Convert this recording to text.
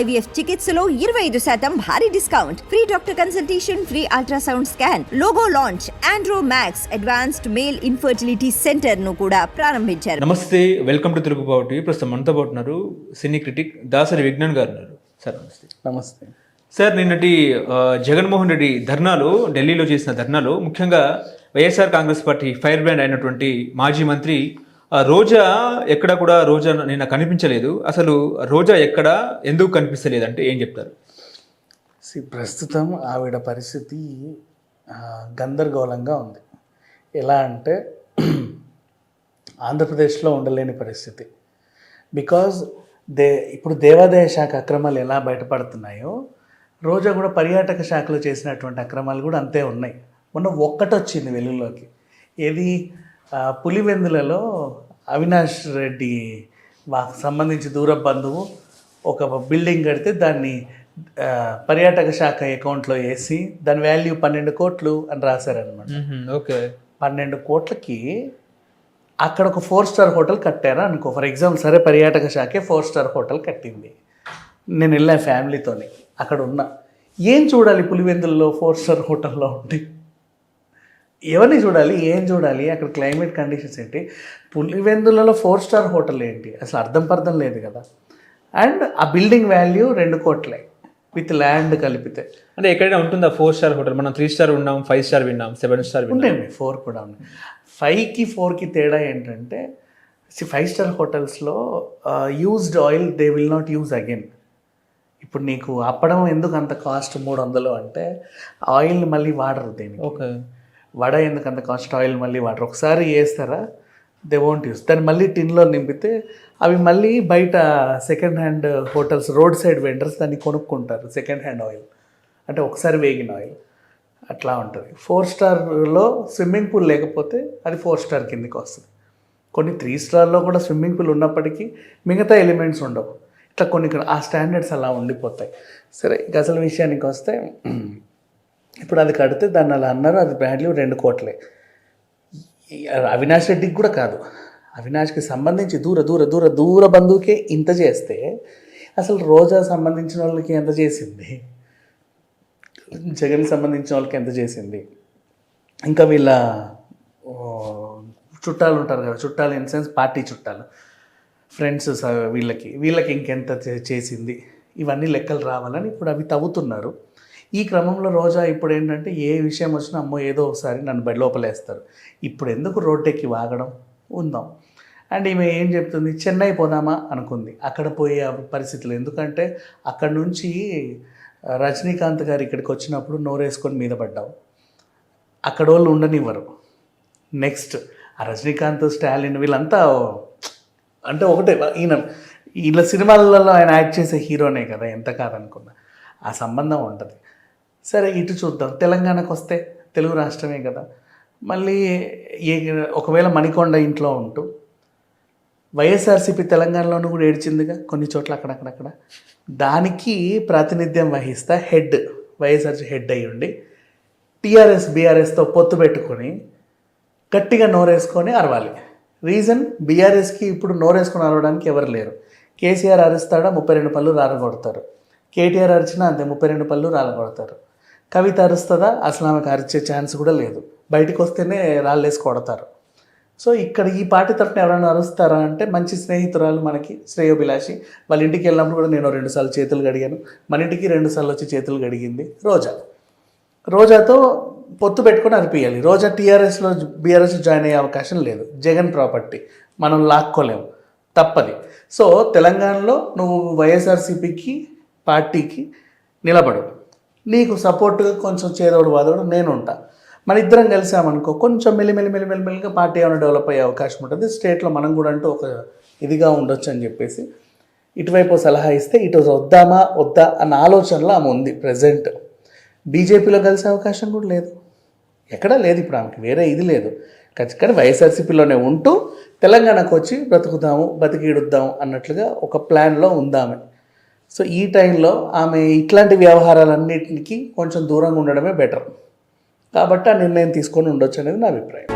IVF చికిత్సలో ఇరవై ఐదు శాతం భారీ discount. Free doctor consultation free ultrasound scan logo launch Andro Max advanced male infertility సెంటర్ను కూడా ప్రారంభించారు. నమస్తే వెల్కమ్ టు తెలుగు బావుటి ప్రస్తుతం మనతో పాటు ఉన్నారు సినీ క్రిటిక్ దాసరి విజ్ఞాన్ గారు ఉన్నారు. సార్ నమస్తే. నమస్తే. సార్ నిన్నటి జగన్మోహన్ రెడ్డి ధర్నాలో ఢిల్లీలో చేసిన ధర్నాలో ముఖ్యంగా YSR Congress party fire brand అయినటువంటి మాజీ మంత్రి రోజా ఎక్కడ కూడా రోజా నిన్న కనిపించలేదు. అసలు రోజా ఎక్కడ ఎందుకు కనిపిస్తలేదు అంటే ఏం చెప్తారు? సి ప్రస్తుతం ఆవిడ పరిస్థితి గందరగోళంగా ఉంది. ఎలా అంటే ఆంధ్రప్రదేశ్లో ఉండలేని పరిస్థితి. బికాజ్ దే ఇప్పుడు దేవాదాయ శాఖ అక్రమాలు ఎలా బయటపడుతున్నాయో రోజా కూడా పర్యాటక శాఖలో చేసినటువంటి అక్రమాలు కూడా అంతే ఉన్నాయి. మొన్న ఒక్కటొచ్చింది వెలుగులోకి. ఏది పులివెందులలో అవినాష్ రెడ్డి వాకు సంబంధించి దూర బంధువు ఒక బిల్డింగ్ కడితే దాన్ని పర్యాటక శాఖ అకౌంట్లో వేసి దాని వాల్యూ పన్నెండు కోట్లు అని రాశారనమాట ఓకే. పన్నెండు కోట్లకి అక్కడ ఒక ఫోర్ స్టార్ హోటల్ కట్టారా అనుకో. ఫర్ ఎగ్జాంపుల్ సరే పర్యాటక శాఖే ఫోర్ స్టార్ హోటల్ కట్టింది. నేను వెళ్ళా ఫ్యామిలీతోని అక్కడ ఉన్నా. ఏం చూడాలి పులివెందుల్లో ఫోర్ స్టార్ హోటల్లో ఉంటే? ఎవరిని చూడాలి ఏం చూడాలి అక్కడ క్లైమేట్ కండిషన్స్ ఏంటి? పులివెందులలో ఫోర్ స్టార్ హోటల్ ఏంటి? అసలు అర్థం పర్థం లేదు కదా. అండ్ ఆ బిల్డింగ్ వాల్యూ రెండు కోట్లే విత్ ల్యాండ్ కలిపితే. అంటే ఎక్కడైనా ఉంటుందా ఫోర్ స్టార్ హోటల్? మనం త్రీ స్టార్ ఉన్నాం ఫైవ్ స్టార్ విన్నాం సెవెన్ స్టార్ ఉన్నాయి ఫోర్ కూడా ఉన్నాయి. ఫైవ్కి ఫోర్కి తేడా ఏంటంటే ఫైవ్ స్టార్ హోటల్స్లో used oil they will not use again ఇప్పుడు నీకు అప్పడం ఎందుకు అంత కాస్ట్ మూడు వందలు అంటే ఆయిల్ మళ్ళీ వాడరు దేనికి? ఓకే. వడ ఎందుకు అంత కాస్ట్? ఆయిల్ మళ్ళీ వాటర్. ఒకసారి వేస్తారా? దే వోంట్ యూస్ దాన్ని మళ్ళీ టిన్లో నింపితే అవి మళ్ళీ బయట second hand hotels road side vendors దాన్ని కొనుక్కుంటారు సెకండ్ హ్యాండ్ ఆయిల్ అంటే ఒకసారి వేగిన ఆయిల్ అట్లా ఉంటుంది. ఫోర్ స్టార్లో స్విమ్మింగ్ పూల్ లేకపోతే అది ఫోర్ స్టార్ కిందకి వస్తుంది. కొన్ని త్రీ స్టార్లో కూడా స్విమ్మింగ్ పూల్ ఉన్నప్పటికీ మిగతా ఎలిమెంట్స్ ఉండవు. ఇట్లా కొన్ని ఆ స్టాండర్డ్స్ అలా ఉండిపోతాయి. సరే గజల విషయానికి వస్తే ఇప్పుడు అది కడితే దాన్ని అలా అన్నారు అది వాల్యూ రెండు కోట్లే. అవినాష్ రెడ్డికి కూడా కాదు. అవినాష్కి సంబంధించి దూర దూర దూర దూర బంధువుకే ఇంత చేస్తే అసలు రోజా సంబంధించిన వాళ్ళకి ఎంత చేసింది? జగన్ సంబంధించిన వాళ్ళకి ఎంత చేసింది? ఇంకా వీళ్ళ చుట్టాలు ఉంటారు కదా చుట్టాలు ఇన్ సెన్స్ పార్టీ చుట్టాలు ఫ్రెండ్స్ స- వీళ్ళకి వీళ్ళకి ఇంకెంత చేసింది? ఇవన్నీ లెక్కలు రావాలని ఇప్పుడు అవి తవ్వుతున్నారు. ఈ క్రమంలో రోజా ఇప్పుడు ఏంటంటే ఏ విషయం వచ్చినా అమ్మో ఏదో ఒకసారి నన్ను బడి లోపలేస్తారు. ఇప్పుడు ఎందుకు రోడ్డెక్కి వాగడం? ఉందాం. అండ్ ఈమె ఏం చెప్తుంది? చెన్నై పోదామా? అనుకుంది. అక్కడ పోయే పరిస్థితులు. ఎందుకంటే అక్కడ నుంచి రజనీకాంత్ గారు ఇక్కడికి వచ్చినప్పుడు నోరేసుకొని మీద పడ్డావు అక్కడ వాళ్ళు ఉండనివ్వరు. నెక్స్ట్ ఆ రజనీకాంత్ స్టాలిన్ వీళ్ళంతా అంటే ఒకటే ఈయన వీళ్ళ సినిమాలలో ఆయన యాక్ట్ చేసే హీరోనే కదా ఎంత కాదనుకున్నా. ఆ సంబంధం ఉంటుంది. సరే ఇటు చూద్దాం. తెలంగాణకు వస్తే తెలుగు రాష్ట్రమే కదా. మళ్ళీ ఏ ఒకవేళ మణికొండ ఇంట్లో ఉంటూ వైఎస్ఆర్సీపీ తెలంగాణలోనూ కూడా ఏడ్చిందిగా కొన్ని చోట్ల అక్కడక్కడక్కడ. దానికి ప్రాతినిధ్యం వహిస్తా హెడ్ వైఎస్ఆర్సీ హెడ్ అయ్యి ఉండి టీఆర్ఎస్ బీఆర్ఎస్తో పొత్తు పెట్టుకొని గట్టిగా నోరేసుకొని అరవాలి. రీజన్ బీఆర్ఎస్కి ఇప్పుడు నోరేసుకొని అరవడానికి ఎవరు లేరు. కేసీఆర్ అరుస్తాడా ముప్పై రెండు పళ్ళు రాలగొడతారు. కేటీఆర్ అరిచినా అంతే ముప్పై రెండు పళ్ళు రాలగొడతారు. కవిత అరుస్తుందా? అసలు ఆమెకు అరిచే ఛాన్స్ కూడా లేదు. బయటకు వస్తేనే రాళ్ళేసి కొడతారు. సో ఇక్కడ ఈ పార్టీ తరఫున ఎవరైనా అరుస్తారా అంటే మంచి స్నేహితురాలు మనకి శ్రేయోభిలాషి. వాళ్ళ ఇంటికి వెళ్ళినప్పుడు కూడా నేను రెండుసార్లు చేతులు గడిగాను మన ఇంటికి రెండుసార్లు వచ్చి చేతులు గడిగింది రోజా. రోజాతో పొత్తు పెట్టుకొని అనిపించాలి రోజా టీఆర్ఎస్లో బీఆర్ఎస్ జాయిన్ అయ్యే అవకాశం లేదు. జగన్ ప్రాపర్టీ. మనం లాక్కోలేము. తప్పది. సో తెలంగాణలో నువ్వు వైఎస్ఆర్సీపీకి పార్టీకి నిలబడు నీకు సపోర్ట్గా కొంచెం చేదోడు వాదోడు నేను ఉంటా మన ఇద్దరం కలిసామనుకో కొంచెం మెల్లిమెల్లి మెల్లిమెల్లి పార్టీ ఏమైనా డెవలప్ అయ్యే అవకాశం ఉంటుంది. స్టేట్లో మనం కూడా అంటూ ఒక ఇదిగా ఉండొచ్చు అని చెప్పేసి ఇటువైపు సలహా ఇస్తే ఇటు వద్దామా వద్దా అన్న ఆలోచనలో ఆమె ఉంది ప్రజెంట్. బీజేపీలో కలిసే అవకాశం కూడా లేదు. ఎక్కడా లేదు ఇప్పుడు ఆమెకి వేరే ఇది లేదు. ఖచ్చితంగా వైఎస్ఆర్సీపీలోనే ఉంటూ తెలంగాణకు వచ్చి బ్రతుకుదాము బతికిడుద్దాము అన్నట్లుగా ఒక ప్లాన్లో ఉందామె. సో ఈ టైంలో ఆమె ఇట్లాంటి వ్యవహారాలన్నిటికీ కొంచెం దూరంగా ఉండడమే బెటర్. కాబట్టి ఆ నిర్ణయం తీసుకొని ఉండొచ్చు అనేది నా అభిప్రాయం.